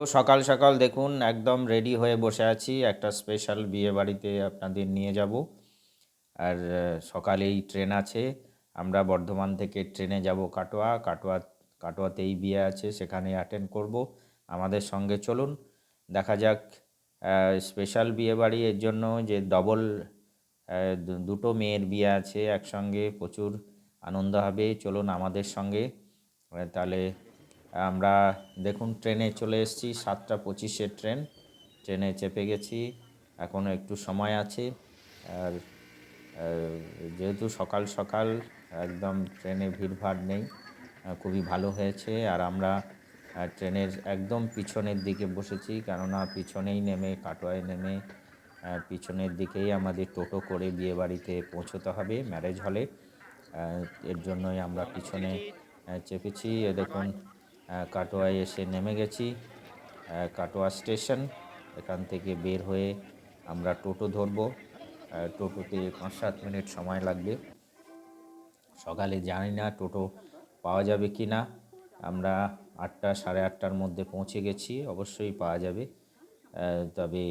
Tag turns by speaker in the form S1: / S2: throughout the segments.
S1: তো সকাল সকাল দেখুন, একদম রেডি হয়ে বসে আছি। একটা স্পেশাল বিয়ে বাড়িতে আপনাদের নিয়ে যাব। আর সকালেই ট্রেন আছে। আমরা বর্ধমান থেকে ট্রেনে যাব কাটোয়া। কাটোয়া, কাটোয়াতেই বিয়ে আছে সেখানে অ্যাটেন্ড করব। আমাদের সঙ্গে চলুন, দেখা যাক স্পেশাল বিয়ে বাড়ি এর জন্য যে ডবল দুটো মেয়ের বিয়ে আছে একসঙ্গে। প্রচুর আনন্দ হবে। চলুন আমাদের সঙ্গে। তাহলে আমরা দেখুন, ট্রেনে চলে এসেছি, সাতটা পঁচিশের ট্রেন। ট্রেনে চেপে গেছি এখনও একটু সময় আছে। আর যেহেতু সকাল সকাল, একদম ট্রেনে ভিড়ভাড় নেই খুবই ভালো হয়েছে। আর আমরা ট্রেনের একদম পিছনের দিকে বসেছি, কেননা পিছনেই নেমে, কাটোয়ায় নেমে পিছনের দিকেই আমাদের টোটো করে বিয়ে বাড়িতে পৌঁছতে হবে ম্যারেজ হলে। এর জন্যই আমরা পিছনে চেপেছি। দেখুন কাটোয়ায় এসে নেমে গেছি। কাটোয়া স্টেশন, এখান থেকে বের হয়ে আমরা টোটো ধরবো। টোটোতে পাঁচ সাত মিনিট সময় লাগবে। সকালে জানি না টোটো পাওয়া যাবে কি না। আমরা আটটা, সাড়ে আটটার মধ্যে পৌঁছে গেছি, অবশ্যই পাওয়া যাবে। তবে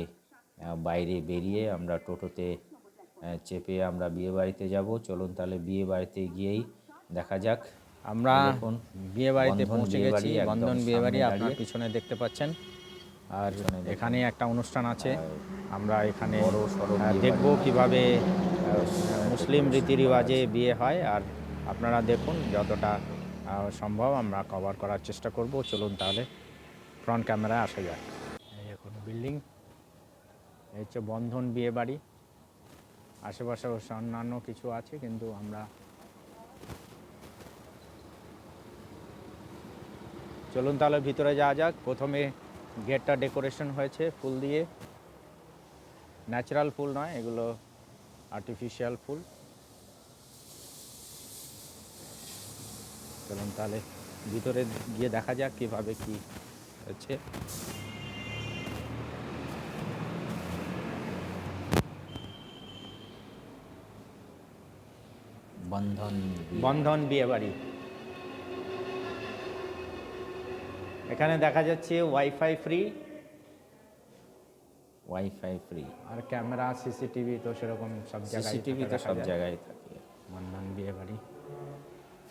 S1: বাইরে বেরিয়ে আমরা টোটোতে চেপে আমরা বিয়ে বাড়িতে যাব। চলুন তাহলে বিয়ে বাড়িতে গিয়েই দেখা যাক।
S2: আমরা বিয়ে বাড়িতে পৌঁছে গেছি বন্ধন বিয়ে বাড়ি আপনার পিছনে দেখতে পাচ্ছেন। আর এখানে একটা অনুষ্ঠান আছে। আমরা এখানে দেখব কীভাবে মুসলিম রীতি রিওয়াজে বিয়ে হয়। আর আপনারা দেখুন যতটা সম্ভব আমরা কভার করার চেষ্টা করব। চলুন তাহলে ফ্রন্ট ক্যামেরায় আসা যাক। এই দেখুন বিল্ডিং এই হচ্ছে বন্ধন বিয়ে বাড়ি আশেপাশে অন্যান্য কিছু আছে কিন্তু আমরা চলুন তাহলে ভিতরে যাওয়া যাক। প্রথমে গেটটা ডেকোরেশন হয়েছে ফুল দিয়ে। ন্যাচারাল ফুল নয় এগুলো আর্টিফিশিয়াল ফুল। চলুন তাহলে ভিতরে গিয়ে দেখা যাক কীভাবে কি হচ্ছে।
S1: বন্ধন
S2: বন্ধন বিয়ে বাড়ি। এখানে দেখা যাচ্ছে ওয়াইফাই ফ্রি
S1: ওয়াইফাই ফ্রি
S2: আর ক্যামেরা সিসিটিভি তো সেরকম সব জায়গায়
S1: সিসিটিভি তো সব জায়গায় থাকে।
S2: বন্ধন বিয়ে বাড়ি।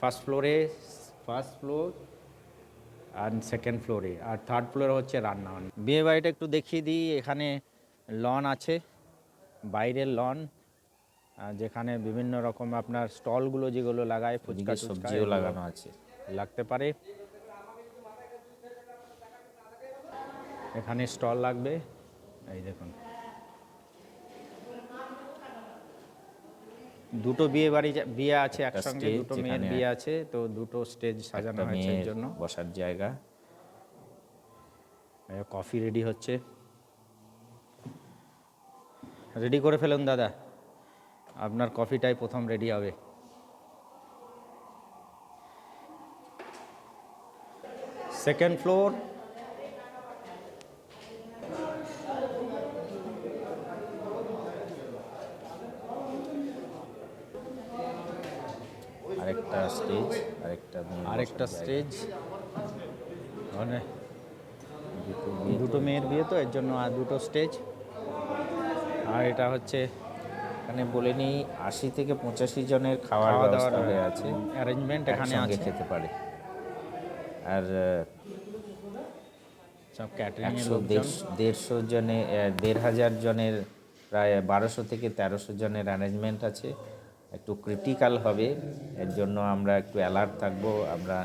S2: ফার্স্ট ফ্লোরে ফার্স্ট ফ্লোর আর সেকেন্ড ফ্লোরে আর থার্ড ফ্লোরে হচ্ছে রান্না বিয়ে বাড়িটা একটু দেখিয়ে দিই এখানে লন আছে বাইরের লন যেখানে বিভিন্ন রকম আপনার স্টলগুলো যেগুলো লাগায় ফুচকা
S1: সবজিও লাগানো আছে।
S2: লাগতে পারে। এখানে স্টল লাগবে। এই দেখুন। দুটো বিয়ে বাড়ি বিয়ে আছে একসঙ্গে দুটো মেয়ের বিয়ে আছে তো দুটো স্টেজ সাজানো হয়েছে এর জন্য।
S1: বসার জায়গা।
S2: কফি রেডি হচ্ছে। রেডি করে ফেলুন দাদা। আপনার কফিটাই প্রথম রেডি হবে। সেকেন্ড ফ্লোর
S1: আরেকটা স্টেজ আরেকটা
S2: আরেকটা স্টেজ মানে
S1: দুটো
S2: মেয়ের বিয়ে তো এর জন্য আর দুটো স্টেজ আর এটা হচ্ছে
S1: এখানে বলে নিই আশি থেকে পঁচাশি জনের
S2: খাওয়া দাওয়ার
S1: হয়ে আছে।
S2: অ্যারেঞ্জমেন্ট এখানে আগে
S1: খেতে পারে। আর
S2: সব ক্যাটারিং
S1: দেড়শো জনে দেড় হাজার জনের প্রায় বারোশো থেকে তেরোশো জনের অ্যারেঞ্জমেন্ট আছে। একটু ক্রিটিক্যাল হবে। এর জন্য আমরা একটু অ্যালার্ট থাকব আমরা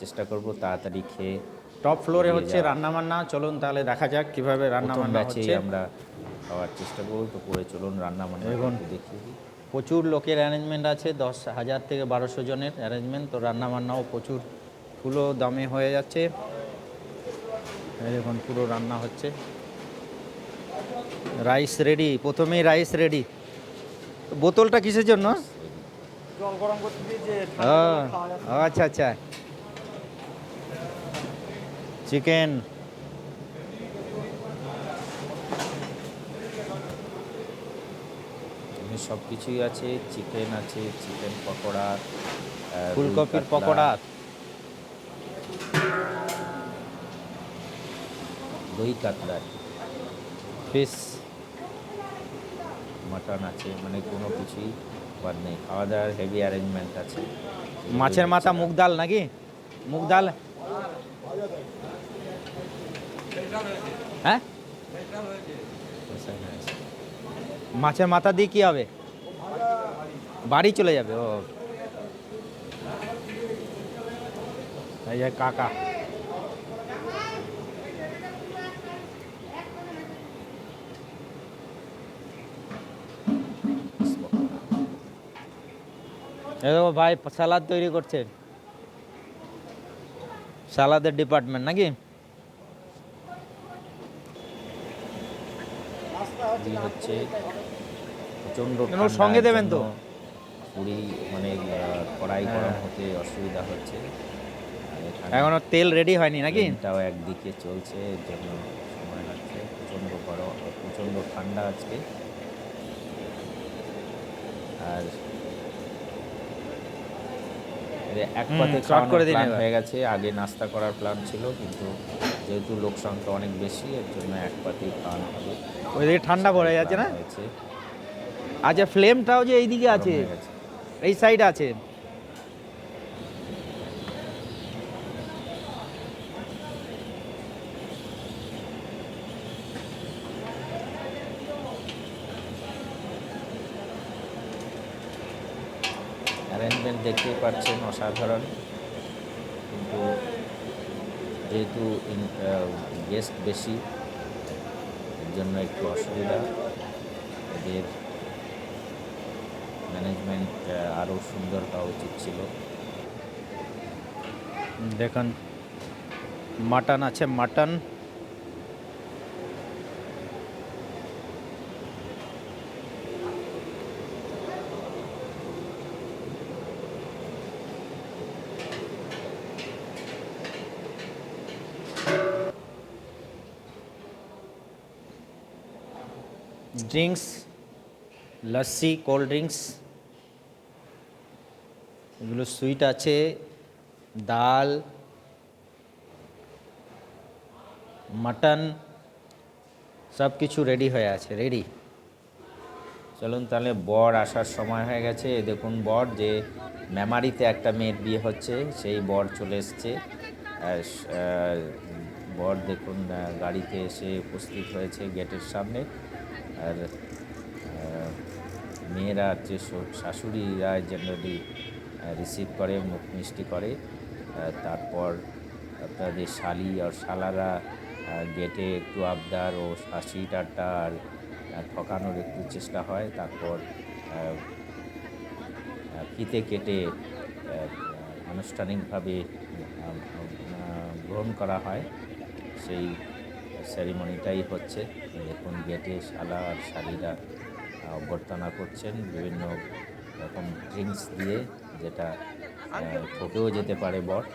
S1: চেষ্টা করব তাড়াতাড়ি খেয়ে
S2: টপ ফ্লোরে হচ্ছে
S1: যাওয়া।
S2: রান্না বান্না চলুন তাহলে দেখা যাক কীভাবে রান্না
S1: প্রথম
S2: বান্না হচ্ছে।
S1: আমরা খাওয়ার চেষ্টা করব তো করে চলুন রান্না বান্না
S2: দেখুন।
S1: একটু
S2: প্রচুর লোকের অ্যারেঞ্জমেন্ট আছে দশ হাজার থেকে বারোশো জনের অ্যারেঞ্জমেন্ট তো রান্না বান্নাও প্রচুর ফুলো দামে হয়ে যাচ্ছে। এই দেখুন পুরো রান্না হচ্ছে। রাইস রেডি প্রথমেই রাইস রেডি বোতলটা কিসের জন্য?
S3: জল গরম করতে যে
S2: ও আচ্ছা আচ্ছা। চিকেন।
S1: সব কিছুই আছে চিকেন আছে চিকেন পকোড়া
S2: ফুলকপির পকোড়া।
S1: দই কাতলা।
S2: ফিস
S1: মাটন আছে মানে কোনো কিছুই বাদ নেই। খাওয়া দাওয়ার হেভি অ্যারেঞ্জমেন্ট আছে।
S2: মাছের মাথা মুগ ডাল নাকি? মুগ ডাল? হ্যাঁ? মাছের মাথা দিয়ে কি হবে? বাড়ি চলে যাবে, ও। কাকা। দেখো ভাই সালাদ তৈরি করছে। সালাদের ডিপার্টমেন্ট নাকি?
S1: হচ্ছে প্রচণ্ড
S2: সঙ্গে দেবেন তো?
S1: পুরি মানে কড়াই
S2: হ্যাঁ।
S1: গরম হতে অসুবিধা হচ্ছে। এখানে
S2: তেল রেডি হয়নি নাকি?
S1: তাও একদিকে চলছে জন্য সময় লাগছে। প্রচণ্ড গরম প্রচণ্ড ঠান্ডা আজকে। আর এক পাতে
S2: short করে দিন
S1: হয়ে গেছে। আগে নাস্তা করার প্ল্যান ছিল কিন্তু যেহেতু লোক সংখ্যা অনেক বেশি এর জন্য এক পাতেই খাওয়ানো হবে।
S2: ওইদিকে ঠান্ডা পড়ে যাচ্ছে না? আচ্ছা ফ্লেমটাও যে এইদিকে আছে। এই সাইড আছে।
S1: অ্যারেঞ্জমেন্ট দেখতেই পাচ্ছেন অসাধারণ। কিন্তু যেহেতু গেস্ট বেশি, এর জন্য একটু অসুবিধা। এদের ম্যানেজমেন্ট আরও সুন্দর হওয়া উচিত ছিল।
S2: দেখুন, মাটন আছে, mutton. Drinks lassi cold drinks এগুলো সুইট আছে ডাল মাটন সব কিছু রেডি হয়ে আছে রেডি
S1: চলুন তাহলে বর আসার সময় হয়ে গেছে। দেখুন বর, যে মেমারিতে একটা মেয়ের বিয়ে হচ্ছে, সেই বর চলে এসছে। বর দেখুন গাড়িতে এসে উপস্থিত হয়েছে গেটের সামনে। আর মেয়েরা যে শাশুড়িরা জেনারেলি রিসিভ করে, মুখ মিষ্টি করে তারপর আপনাদের শালি আর শালারা গেটে একটু আবদার ও হাসি ঠাট্টা আর ঠকানোর একটু চেষ্টা হয়। তারপর ফিতে কেটে আনুষ্ঠানিকভাবে গ্রহণ করা হয়। সেই সেরিমনিটাই হচ্ছে। দেখুন, গেটে শালা আর শালিরা অভ্যর্থনা করছেন বিভিন্ন রকম ড্রিঙ্কস দিয়ে, যেটা ঠকেও যেতে পারে বট।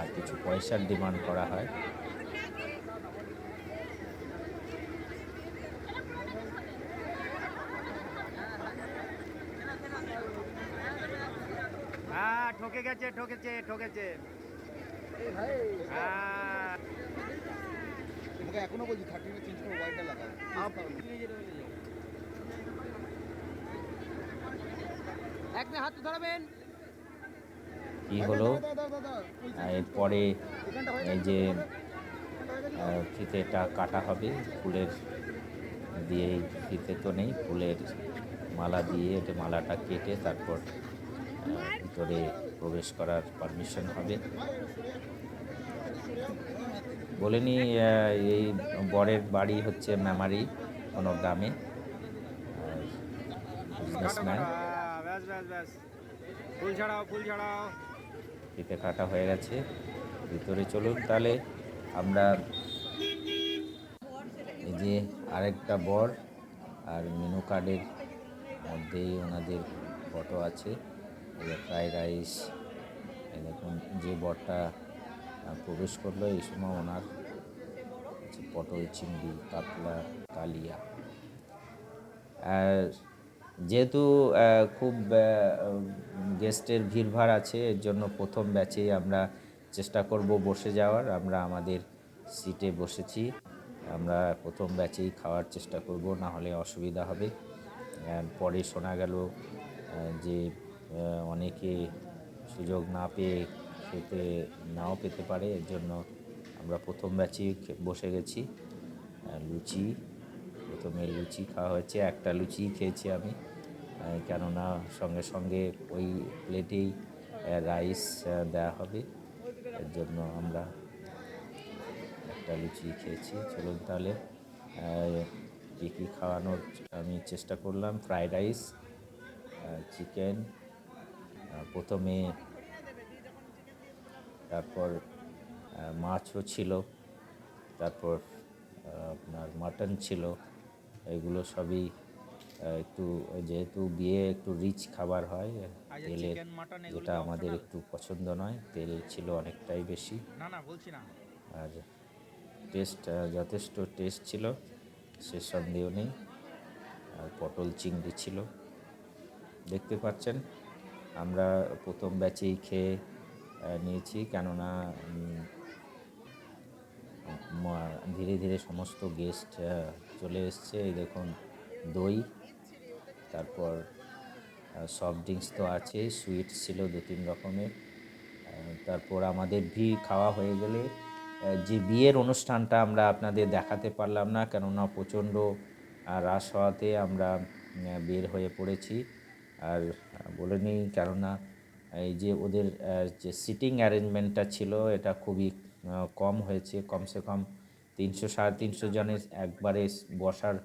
S1: আর কিছু পয়সার ডিমান্ড করা হয়।
S2: হ্যাঁ ঠকে গেছে, ঠকেছে ঠকেছে।
S4: তোমাকে এখনও বলছি থার্টি চেঞ্জ করে ওয়াইডটা লাগাও।
S3: এক হাত ধরাবেন।
S1: কি হলো? এরপরে এই যে ফিতেটা কাটা হবে। ফুলের দিয়ে ফিতে তো নেই ফুলের মালা দিয়ে এটা মালাটা কেটে তারপর ভিতরে প্রবেশ করার পারমিশন হবে। বলেনি এই বরের বাড়ি হচ্ছে মেমারি কোনো গ্রামে। বিজনেসম্যান কাটা হয়ে গেছে। ভিতরে চলুন তাহলে আমরা এই যে আরেকটা বর আর মেনু কার্ডের মধ্যেই ওনাদের ফটো আছে। যে ফ্রাইড রাইস, এরকম যে বরটা প্রবেশ করল, এই সময় ওনার পটল, চিংড়ি, কাতলা, কালিয়া। যেহেতু খুব গেস্টের ভিড়ভাড় আছে, এর জন্য প্রথম ব্যাচেই আমরা চেষ্টা করব বসে যাওয়ার। আমরা আমাদের সিটে বসেছি। আমরা প্রথম ব্যাচেই খাওয়ার চেষ্টা করব, না হলে অসুবিধা হবে। পরে শোনা গেল যে অনেকে সুযোগ না পেয়ে খেতে নাও পেতে পারে। এর জন্য আমরা প্রথম ব্যাচেই বসে গেছি। লুচি, প্রথমে লুচি খাওয়া হয়েছে। একটা লুচি খেয়েছি আমি। কেননা সঙ্গে সঙ্গে ওই প্লেটেই রাইস দেওয়া হবে। এর জন্য আমরা একটা লুচি খেয়েছি। চলুন তাহলে কী কী খাওয়ানোর আমি চেষ্টা করলাম। ফ্রাইড রাইস চিকেন প্রথমে তারপর মাছও ছিল তারপর আপনার মাটন ছিল এগুলো সবই একটু যেহেতু বিয়ে একটু রিচ খাবার হয় তেলের যেটা আমাদের একটু পছন্দ নয় তেল ছিল অনেকটাই বেশি।
S2: না না বলছি না।
S1: আর টেস্ট যথেষ্ট টেস্ট ছিল সে সন্দেহ নেই। আর পটল চিংড়ি ছিল। দেখতে পাচ্ছেন? আমরা প্রথম ব্যাচেই খেয়ে নিয়েছি। কেননা ধীরে ধীরে সমস্ত গেস্ট চলে এসছে। এই দেখুন, দই, তারপর সফট ড্রিঙ্কস তো আছে সুইট ছিল দু তিন রকমের। তারপর আমাদের ভি খাওয়া হয়ে গেলে যে বিয়ের অনুষ্ঠানটা আমরা আপনাদের দেখাতে পারলাম না, কেননা প্রচণ্ড রাশ হওয়াতে আমরা বের হয়ে পড়েছি। আর বলে নিই, কেননা এই যে ওদের যে সিটিং অ্যারেঞ্জমেন্টটা ছিল, এটা খুবই কম হয়েছে। কমসে কম তিনশো, সাড়ে তিনশো জনের একবারে বসার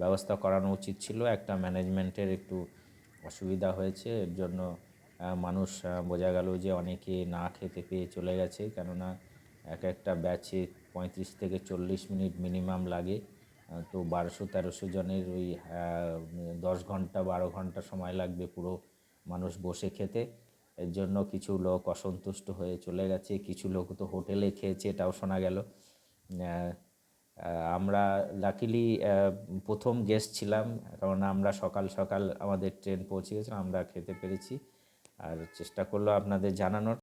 S1: ব্যবস্থা করানো উচিত ছিল। একটা ম্যানেজমেন্টের একটু অসুবিধা হয়েছে। এর জন্য মানুষ বোঝা গেল যে অনেকে না খেতে পেয়ে চলে গেছে। কেননা এক একটা ব্যাচে পঁয়ত্রিশ থেকে চল্লিশ মিনিট মিনিমাম লাগে। তো বারোশো তেরোশো জনের ওই দশ ঘণ্টা, বারো ঘণ্টা সময় লাগবে পুরো মানুষ বসে খেতে। এর জন্য কিছু লোক অসন্তুষ্ট হয়ে চলে গেছে, কিছু লোক তো হোটেলে খেয়েছে, এটাও শোনা গেল। আমরা লাকিলি প্রথম গেস্ট ছিলাম, কারণ আমরা সকাল সকাল আমাদের ট্রেন পৌঁছে গেছিলাম, আমরা খেতে পেরেছি। আর চেষ্টা করল আপনাদের জানানোর।